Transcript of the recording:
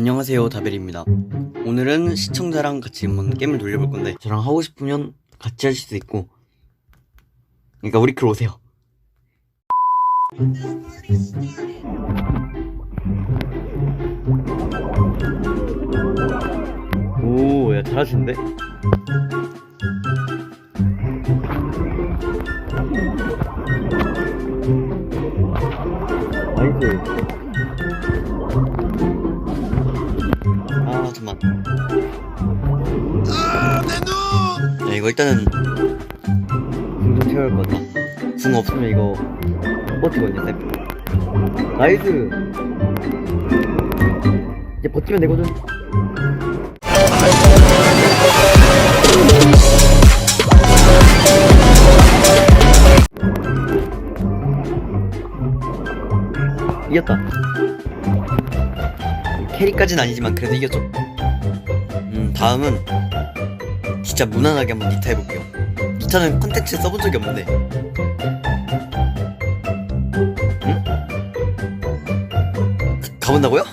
안녕하세요 다벨입니다. 오늘은 시청자랑 같이 한번 게임을 돌려볼 건데 저랑 하고 싶으면 같이 할 수도 있고 그러니까 우리 클 오세요. 오 야 잘하시는데? 나이스 아 잠만 야 이거 일단은 궁좀 채워야 할것 같다 궁 없으면 이거 못 버티거든요 쌤. 나이스! 이제 버티면 되거든. 이겼다. 캐리까지는 아니지만 그래도 이겼죠. 음 다음은 진짜 무난하게 한번 니타 해볼게요 니타는 컨텐츠 써본 적이 없는데 응? 가- 가본다고요?